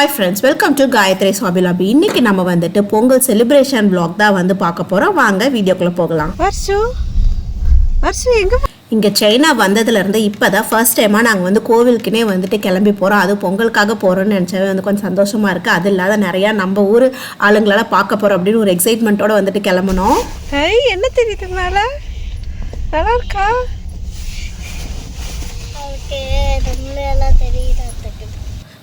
Hi friends welcome to Gayathri சாபிலாபி இன்னைக்கு நம்ம வந்துட்டு பொங்கல் செலிப்ரேஷன் vlog தான் வந்து பார்க்க போகிறோம் வாங்க வீடியோக்குள்ளே போகலாம். வர்ஷு வர்ஷு எங்க இங்கே சைனா வந்ததுலேருந்து இப்போ தான் ஃபர்ஸ்ட் டைமாக நாங்கள் வந்து கோவிலுக்குனே வந்துட்டு கிளம்பி போகிறோம் அது பொங்கலுக்காக போகிறோம்னு நினச்சாவே வந்து கொஞ்சம் சந்தோஷமாக இருக்குது அது இல்லாத நிறையா நம்ம ஊர் ஆளுங்களெல்லாம் பார்க்க போகிறோம் அப்படின்னு ஒரு எக்ஸைட்மெண்ட்டோட வந்துட்டு கிளம்பணும் என்ன தெரியுது மேல நல்லா இருக்கா? தெரியுறதுக்கு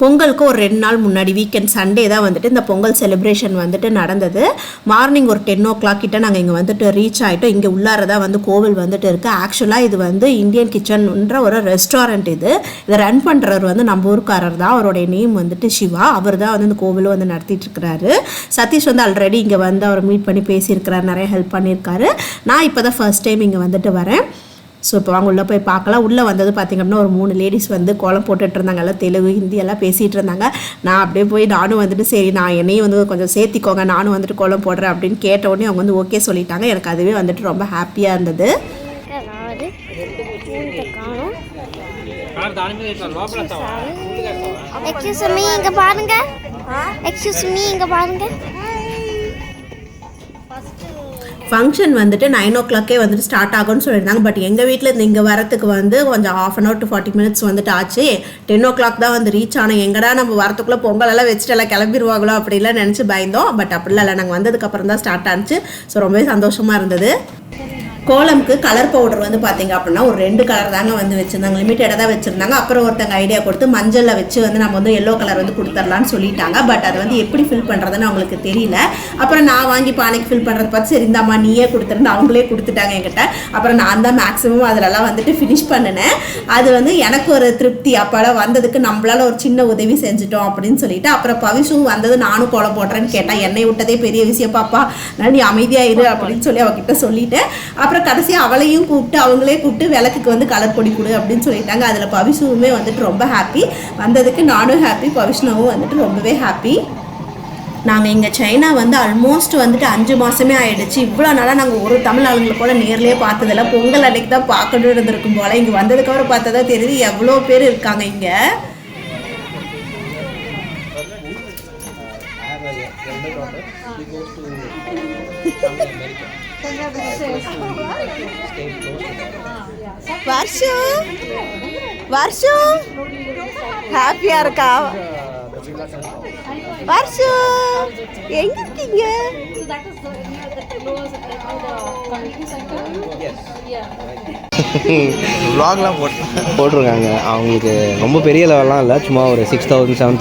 பொங்கலுக்கு ஒரு ரெண்டு நாள் முன்னாடி வீக்கெண்ட் சண்டே தான் வந்துட்டு இந்த பொங்கல் செலிப்ரேஷன் வந்துட்டு நடந்தது. மார்னிங் ஒரு டென் ஓ கிளாக் கிட்ட நாங்கள் இங்கே வந்துட்டு ரீச் ஆகிட்டோம் இங்கே உள்ளார தான் வந்து கோவில் வந்துட்டு இருக்குது ஆக்சுவலாக இது வந்து இந்தியன் கிச்சன்ன்ற ஒரு ரெஸ்டாரண்ட் இது. இதை ரன் பண்ணுறவர் வந்து நம்ம ஊருக்காரர் தான். அவருடைய நேம் வந்துட்டு சிவா. அவர் தான் வந்து இந்த கோவிலும் வந்து நடத்திட்டு இருக்கிறாரு. சதீஷ் வந்து ஆல்ரெடி இங்கே வந்து அவர் மீட் பண்ணி பேசியிருக்கிறார். நிறைய ஹெல்ப் பண்ணியிருக்காரு. நான் இப்போ தான் ஃபர்ஸ்ட் டைம் இங்கே வந்துட்டு வரேன். ஸோ இப்போ அவங்க உள்ளே போய் பார்க்கலாம். உள்ளே வந்தது பார்த்திங்க அப்படின்னா ஒரு மூணு லேடிஸ் வந்து கோலம் போட்டுட்டு இருந்தாங்க. எல்லாம் தெலுங்கு ஹிந்தி எல்லாம் பேசிகிட்டு இருந்தாங்க. நான் அப்படியே போய் நானும் வந்துட்டு சரி நான் என்னையும் வந்து கொஞ்சம் சேர்த்திக்கோங்க. நானும் வந்துட்டு கோலம் போடுறேன் அப்படின்னு கேட்ட உடனே அவங்க வந்து ஓகே சொல்லிட்டாங்க. எனக்கு அதுவே வந்துட்டு ரொம்ப ஹாப்பியாக இருந்தது. நாலு மூணு எக்ஸ்கியூஸ் மீ இங்கே பாருங்க. எக்ஸ்கியூஸ் மீ இங்கே பாருங்க. ஃபங்க்ஷன் வந்துட்டு நைன் ஓ கிளாக்கே வந்துட்டு ஸ்டார்ட் ஆகும்னு சொல்லியிருந்தாங்க. பட் எங்கள் வீட்டிலேருந்து இங்கே வரத்துக்கு வந்து கொஞ்சம் half an hour to forty minutes வந்துட்டு ஆச்சு. டென் ஓ கிளாக் தான் வந்து ரீச் ஆனால் எங்கடா நம்ம வரத்துக்குள்ளே பொங்கல் எல்லாம் வச்சுட்டு எல்லாம் கிளம்பிடுவாங்களோ அப்படிலாம் நினச்சி பயந்தோம். பட் அப்படிலாம் இல்லை. நாங்கள் வந்ததுக்கப்புறம் தான் ஸ்டார்ட் ஆனிச்சு. ஸோ ரொம்பவே சந்தோஷமாக இருந்தது. கோலமுக்கு கலர் பவுடர் வந்து பார்த்தீங்க அப்படின்னா ஒரு ரெண்டு கலர் தாங்க வந்து வச்சுருந்தாங்க. லிமிட்டடாக தான் வச்சுருந்தாங்க. அப்புறம் ஒருத்தங்க ஐடியா கொடுத்து மஞ்சளில் வச்சு வந்து நம்ம வந்து எல்லோ கலர் வந்து கொடுத்துர்லான்னு சொல்லிட்டாங்க. பட் அது வந்து எப்படி ஃபில் பண்ணுறதுன்னு அவங்களுக்கு தெரியல. அப்புறம் நான் வாங்கி பானைக்கு ஃபில் பண்ணுறது பார்த்து சரி இந்தாம்மா நீயே கொடுத்துருந்து அவங்களே கொடுத்துட்டாங்க என்கிட்ட. அப்புறம் நான் தான் மேக்ஸிமம் அதிலலாம் வந்துட்டு ஃபினிஷ் பண்ணினேன். அது வந்து எனக்கு ஒரு திருப்தி. அப்போலாம் வந்ததுக்கு நம்மளால ஒரு சின்ன உதவி செஞ்சுட்டோம் அப்படின்னு சொல்லிட்டு அப்புறம் பவிஷும் வந்தது நானும் கோலம் போடுறேன்னு கேட்டேன் என்னை விட்டதே பெரிய விஷயம் பாப்பா. நீ அமைதியாக இரு அப்படின்னு சொல்லி அவகிட்ட சொல்லிட்டேன் அப்புறம் கடைசியாக அவளையும் கூப்பிட்டு அவங்களே கூப்பிட்டு விளக்குக்கு வந்து கலர் பொடி கொடு அப்படின்னு சொல்லிட்டாங்க அதில் பவிஷுவுமே வந்துட்டு ரொம்ப ஹாப்பி வந்ததுக்கு நானும் ஹாப்பி பவிஷ்ணவும் வந்துட்டு ரொம்பவே ஹாப்பி நாங்கள் இங்கே சைனா வந்து ஆல்மோஸ்ட் வந்துட்டு அஞ்சு மாதமே ஆயிடுச்சு இவ்வளோ நாளாக நாங்கள் ஒரு தமிழ் ஆளுங்களை கூட நேர்லேயே பார்த்ததில்ல பொங்கல் அன்னைக்கு தான் பார்க்கணும் இருந்திருக்கும் போல் இங்கே வந்ததுக்கப்புறம் பார்த்தா தான் தெரியுது எவ்வளோ பேர் இருக்காங்க இங்கே வர்ஷு வர்ஷு ஹாப்பியா இருக்கா வர்ஷு எங்க இருக்கீங்க போட்டு போட்டிருக்காங்க அவங்களுக்கு ரொம்ப பெரிய லெவல்லாம் இல்லை. சும்மா ஒரு six thousand seven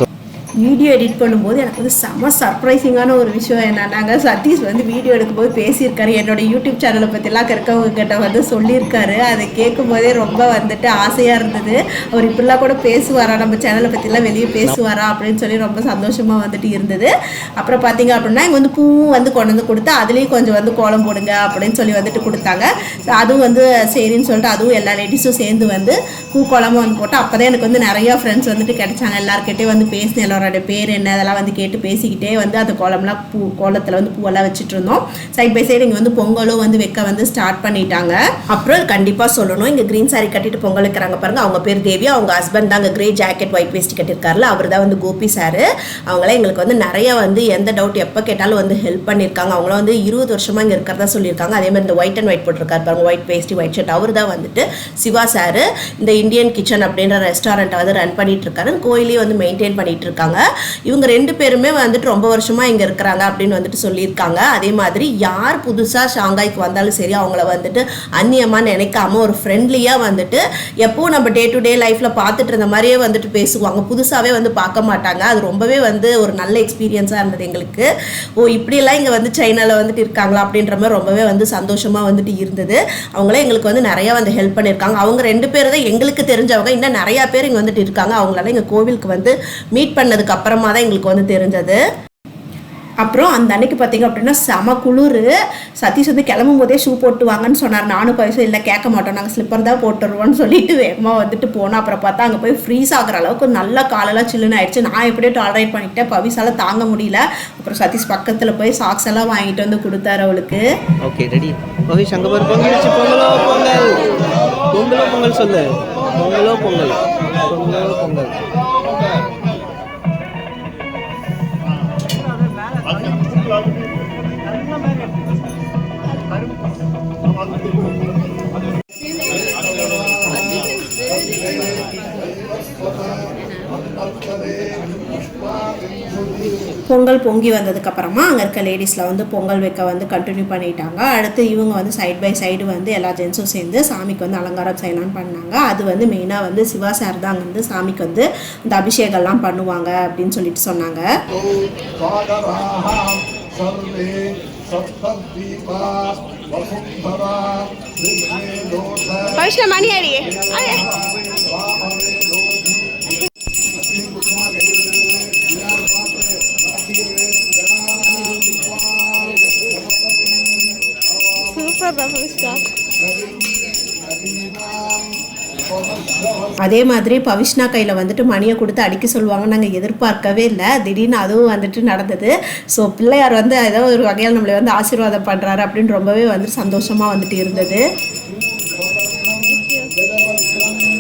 video edit பண்ணும்போது எனக்கு வந்து செம சர்ப்ரைசிங்கான ஒரு விஷயம் என்னன்னாங்க சதீஷ் வந்து வீடியோ எடுக்கும்போது பேசியிருக்காரு. என்னோட யூடியூப் சேனலை பற்றிலாம் இருக்கவங்ககிட்ட வந்து சொல்லியிருக்காரு. அதை கேட்கும் போதே ரொம்ப வந்துட்டு ஆசையாக இருந்தது. அவர் இப்படிலாம் கூட பேசுவாரா? நம்ம சேனலை பற்றிலாம் வெளியே பேசுவாரா? அப்படின்னு சொல்லி ரொம்ப சந்தோஷமாக வந்துட்டு இருந்தது. அப்புறம் பார்த்தீங்க அப்படின்னா இங்கே வந்து பூவும் வந்து கொண்டு வந்து கொடுத்து அதுலேயும் கொஞ்சம் வந்து கோலம் போடுங்க அப்படின்னு சொல்லி வந்துட்டு கொடுத்தாங்க. அதுவும் வந்து சரின்னு சொல்லிட்டு அதுவும் எல்லா லேடிஸும் சேர்ந்து வந்து பூ கோலமும் வந்து போட்டு அப்போ தான் எனக்கு வந்து நிறையா ஃப்ரெண்ட்ஸ் வந்துட்டு கிடைச்சாங்க. எல்லாருக்கிட்டே வந்து பேசினேன். எல்லாரோட பேர் என்ன அதெல்லாம் வந்து கேட்டு பேசிக்கிட்டே வந்து அந்த கோலம்லாம் பூ கோலத்தில் வந்து பூவெல்லாம் வச்சுட்டு இருந்தோம் சைட் பை சைடு இங்கே வந்து பொங்கலும் வந்து வைக்க வந்து ஸ்டார்ட் பண்ணிட்டாங்க. அப்புறம் கண்டிப்பாக சொல்லணும். இங்கே க்ரீன் சாரி கட்டிட்டு பொங்கல் வைக்கிறாங்க பாருங்க. அவங்க பேர் தேவி அவங்க ஹஸ்பண்ட் தான் கிரே ஜாக்கெட் ஒயிட் வேஸ்ட் கட்டியிருக்காருல. அவர் தான் வந்து கோபி சார் அவங்களாம் எங்களுக்கு வந்து நிறைய வந்து எந்த டவுட் எப்போ கேட்டாலும் வந்து ஹெல்ப் பண்ணியிருக்காங்க. அவங்களாம் வந்து இருபது வருஷமாக இங்கே இருக்கிறதா சொல்லியிருக்காங்க. அதே மாதிரி இந்த ஒயிட் அண்ட் ஒயிட் போட்டிருக்காரு பாருங்க. ஒயிட் வேஸ்டி ஒயிட் ஷர்ட் அவர் தான் வந்துட்டு சிவா சார் இந்த இந்தியன் கிச்சன் அப்படின்ற ரெஸ்டாரண்ட்டை வந்து ரன் பண்ணிட்டு இருக்காரு. கோயிலையும் வந்து மெயின்டைன் பண்ணிட்டு இருக்காங்க. இவங்க ரெண்டு பேருமே வந்துட்டு ரொம்ப வருஷமா இங்க இருக்கிறாங்க அப்படின்னு வந்துட்டு சொல்லியிருக்காங்க. அதே மாதிரி யார் புதுசா ஷாங்காய்க்கு வந்தாலும் சரி அவங்கள வந்துட்டு அந்நியமா நினைக்காம ஒரு ஃப்ரெண்ட்லியா வந்துட்டு எப்பவும் நம்ம டே டு டே லைஃப்ல பார்த்துட்டு இருந்த மாதிரியே வந்துட்டு பேசுவாங்க. புதுசாவே வந்து பார்க்க மாட்டாங்க. அது ரொம்பவே வந்து ஒரு நல்ல எக்ஸ்பீரியன்ஸாக இருந்தது எங்களுக்கு. ஓ இப்படியெல்லாம் இங்கே வந்து சைனாவில் வந்துட்டு இருக்காங்களா அப்படின்ற மாதிரி ரொம்பவே வந்து சந்தோஷமாக வந்துட்டு இருந்தது. அவங்களே எங்களுக்கு வந்து நிறையா வந்து ஹெல்ப் பண்ணியிருக்காங்க. அவங்க ரெண்டு பேர் தான் எங்களுக்கு தெரிஞ்சவங்க. இன்னும் நிறையா பேர் இங்கே வந்துட்டு இருக்காங்க. அவங்களால எங்கள் கோவிலுக்கு வந்து மீட் பண்ணது அப்புறமா தான் எங்களுக்கு வந்து தெரிஞ்சது. அப்புறம் அந்த அன்னைக்கு பார்த்தீங்க அப்படின்னா செம குளிர். சதீஷ் வந்து கிளம்பும் போதே ஷூ போட்டுவாங்கன்னு சொன்னார். நானும் பைசா இல்லை கேட்க மாட்டோம். நாங்கள் ஸ்லிப்பர் தான் போட்டுருவோம்னு சொல்லிட்டு வேகமாக வந்துட்டு போனோம். அப்புறம் பார்த்தா அங்கே போய் ஃப்ரீஸ் ஆகுற அளவுக்கு நல்லா காலெல்லாம் சில்லுன்னு ஆயிடுச்சு. நான் எப்படியோ டாலரேட் பண்ணிட்டேன் பவிசால தாங்க முடியல. அப்புறம் சதீஷ் பக்கத்தில் போய் சாக்ஸ் எல்லாம் வாங்கிட்டு வந்து கொடுத்தாரு அவளுக்கு. ஓகே ரெடி பவிஷ் அங்கே பொங்கல் பொங்கலோ பொங்கல்? பொங்கலோ பொங்கல் சொல்லு. பொங்கலோ பொங்கல்? பொங்கல் பொங்கி வந்ததுக்கப்புறமா அங்கே இருக்க லேடிஸில் வந்து பொங்கல் வைக்க வந்து கண்டினியூ பண்ணிட்டாங்க. அடுத்து இவங்க வந்து சைட் பை சைடு வந்து எல்லா ஜென்ஸும் சேர்ந்து சாமிக்கு வந்து அலங்காரம் செய்யலாம்னு பண்ணாங்க. அது வந்து மெயினாக வந்து சிவா சார் தான் அங்கே வந்து சாமிக்கு வந்து இந்த அபிஷேகம்லாம் பண்ணுவாங்க அப்படின்னு சொல்லிட்டு சொன்னாங்க. அதே மாதிரி பவிஷ்ணா கையில் வந்துட்டு மணியை கொடுத்து அடிக்க சொல்லுவாங்க நாங்கள் எதிர்பார்க்கவே இல்லை. திடீர்னு அதுவும் வந்துட்டு நடந்தது. ஸோ பிள்ளையார் வந்து ஏதோ ஒரு வகையால் நம்மளை வந்து ஆசீர்வாதம் பண்ணுறாரு அப்படின்னு ரொம்பவே வந்து சந்தோஷமாக வந்துட்டு இருந்தது.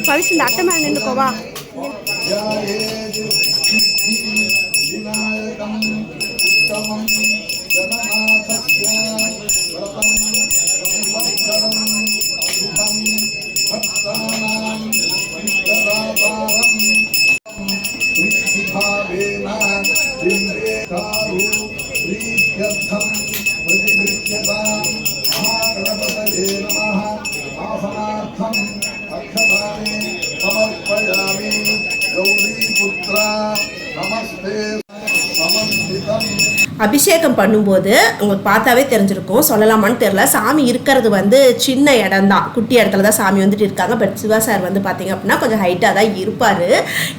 பவிஷ் இந்த அட்டை மேலே நின்றுக்கோவா समर्पयामि गौरीपुत्रा नमस्ते समन्वितम् அபிஷேகம் பண்ணும்போது உங்களுக்கு பார்த்தாவே தெரிஞ்சிருக்கும் சொல்லலாமான்னு தெரில சாமி இருக்கிறது வந்து சின்ன இடம் தான் குட்டி இடத்துல தான் சாமி வந்துட்டு இருக்காங்க. பட் சிவா சார் வந்து பார்த்தீங்க அப்படின்னா கொஞ்சம் ஹைட்டாக தான் இருப்பார்.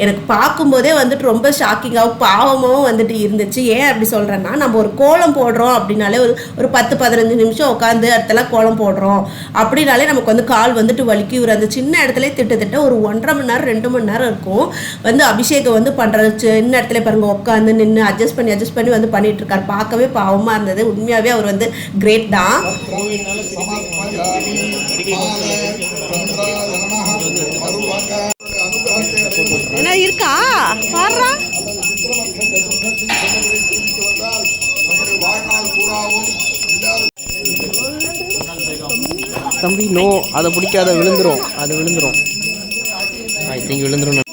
எனக்கு பார்க்கும்போதே வந்துட்டு ரொம்ப ஷாக்கிங்காகவும் பாவமாகவும் வந்துட்டு இருந்துச்சு. ஏன் அப்படி சொல்கிறேன்னா நம்ம ஒரு கோலம் போடுறோம் அப்படின்னாலே ஒரு ஒரு பத்து பதினஞ்சு நிமிஷம் உட்காந்து இடத்துல கோலம் போடுறோம். அப்படின்னாலே நமக்கு வந்து கால் வந்துட்டு வலிக்கு. இவர் அந்த சின்ன இடத்துல திட்டத்திட்ட ஒரு ஒன்றரை மணி நேரம் ரெண்டு மணி நேரம் இருக்கும். வந்து அபிஷேகம் வந்து பண்ணுறது சின்ன இடத்துல பாருங்க உட்காந்து நின்று அட்ஜஸ்ட் பண்ணி அட்ஜஸ்ட் பண்ணி வந்து பண்ணிட்டு பண்ணியிருக்கார் பார்க்கவே பாவமாக இருந்தது. உண்மையாகவே அவர் வந்து கிரேட் தான். என்ன இருக்கா? பாடுறா. தம்பி நோ அதை பிடிக்காத விழுந்துரும். அது விழுந்துரும். ஐ விழுந்துரும்.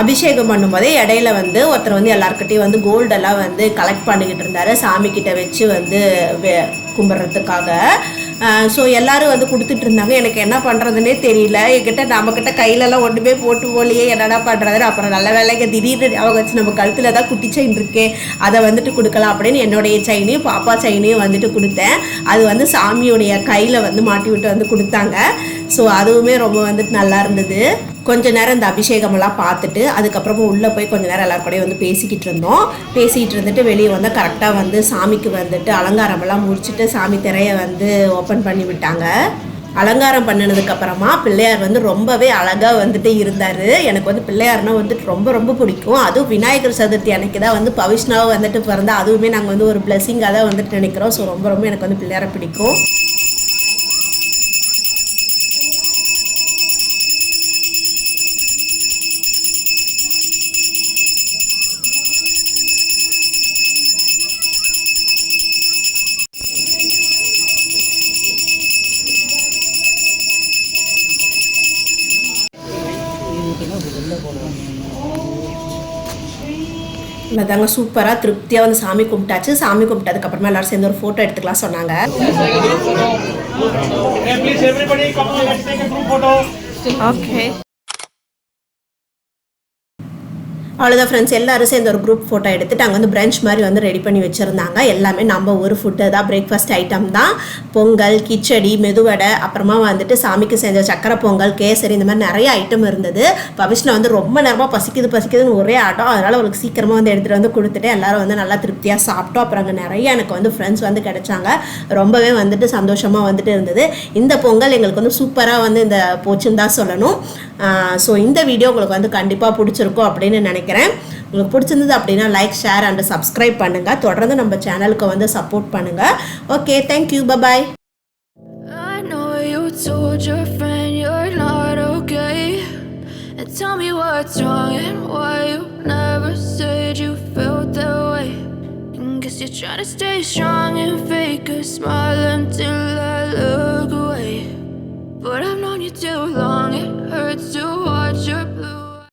அபிஷேகம் பண்ணும்போதே இடையில வந்து ஒருத்தர் வந்து எல்லாருக்கிட்டையும் வந்து கோல்டெல்லாம் வந்து கலெக்ட் பண்ணிக்கிட்டு இருந்தாரு. சாமி கிட்ட வச்சு வந்து கும்பிட்றதுக்காக. ஸோ எல்லாரும் வந்து கொடுத்துட்டு இருந்தாங்க. எனக்கு என்ன பண்ணுறதுனே தெரியல. என்கிட்ட நம்மக்கிட்ட கையிலலாம் ஒன்றுமே போட்டு போலியே என்னடா பண்ணுறதுன்னு அப்புறம் நல்ல வேலைக்கு திடீர்னு அவங்க வச்சு நம்ம கழுத்தில் தான் குட்டி செயின் இருக்கே அதை வந்துட்டு கொடுக்கலாம் அப்படின்னு என்னுடைய செயினையும் பாப்பா செயினையும் வந்துட்டு கொடுத்தேன். அது வந்து சாமியுடைய கையில் வந்து மாட்டி விட்டு வந்து கொடுத்தாங்க. ஸோ அதுவுமே ரொம்ப வந்துட்டு நல்லா இருந்தது. கொஞ்ச நேரம் இந்த அபிஷேகமெல்லாம் பார்த்துட்டு அதுக்கப்புறமா உள்ளே போய் கொஞ்ச நேரம் எல்லாரும் கூடயும் வந்து பேசிக்கிட்டு இருந்தோம். பேசிக்கிட்டு இருந்துட்டு வெளியே வந்து கரெக்டாக வந்து சாமிக்கு வந்துட்டு அலங்காரமெல்லாம் முடிச்சுட்டு சாமி திரையை வந்து ஓப்பன் பண்ணி விட்டாங்க. அலங்காரம் பண்ணினதுக்கு அப்புறமா பிள்ளையார் வந்து ரொம்பவே அழகாக வந்துட்டு இருந்தார். எனக்கு வந்து பிள்ளையார்னா வந்துட்டு ரொம்ப ரொம்ப பிடிக்கும். அதுவும் விநாயகர் சதுர்த்தி அன்னைக்கு தான் வந்து பவிஷ்ணாவை வந்துட்டு பிறந்தா அதுவுமே நாங்கள் வந்து ஒரு பிளெஸிங்காக தான் வந்துட்டு நினைக்கிறோம். ஸோ ரொம்ப ரொம்ப எனக்கு வந்து பிள்ளையாரை பிடிக்கும். தாங்க சூப்பராக திருப்தியாக வந்து சாமி கும்பிட்டாச்சு. சாமி கும்பிட்டதுக்கப்புறமா எல்லாரும் சேர்ந்து ஒரு ஃபோட்டோ எடுத்துக்கலாம் சொன்னாங்க. ஓகே அவ்வளோதான் ஃப்ரெண்ட்ஸ் எல்லாரும் சேர்ந்து ஒரு குரூப் ஃபோட்டோ எடுத்துட்டு அங்கே வந்து பிரஞ்ச் மாதிரி வந்து ரெடி பண்ணி வச்சுருந்தாங்க. எல்லாமே நம்ம ஒரு ஃபுட்டு தான் பிரேக்ஃபாஸ்ட் ஐட்டம் தான். பொங்கல் கிச்சடி மெதுவடை அப்புறமா வந்துட்டு சாமிக்கு செஞ்ச சக்கரை பொங்கல் கேசரி இந்த மாதிரி நிறைய ஐட்டம் இருந்தது. பவிஷ்ணா வந்து ரொம்ப நேரமாக பசிக்குது பசிக்குதுன்னு ஒரே ஆட்டம் அதனால் அவளுக்கு சீக்கிரமாக வந்து எடுத்துகிட்டு வந்து கொடுத்துட்டு எல்லாரும் வந்து நல்லா திருப்தியாக சாப்பிட்டோம். அப்புறம் அங்கே நிறைய எனக்கு வந்து ஃப்ரெண்ட்ஸ் வந்து கிடைச்சாங்க. ரொம்பவே வந்துட்டு சந்தோஷமாக வந்துட்டு இருந்தது. இந்த பொங்கல் எங்களுக்கு வந்து சூப்பராக வந்து இந்த போச்சுன்னு தான் சொல்லணும். ஸோ இந்த வீடியோ உங்களுக்கு வந்து கண்டிப்பாக பிடிச்சிருக்கும் அப்படின்னு நினைக்கிறேன். நினைக்கிறேன் உங்களுக்கு பிடிச்சிருந்தது அப்படின்னா லைக் ஷேர் அண்ட் சப்ஸ்கிரைப் பண்ணுங்கள் தொடர்ந்து நம்ம சேனலுக்கு வந்து சப்போர்ட் பண்ணுங்கள் okay thank you bye bye told your friend you're not okay. And tell me what's wrong and why you never said you felt that way. And guess you're trying to stay strong and fake a smile until I look away. But I've known you too long, it hurts to watch your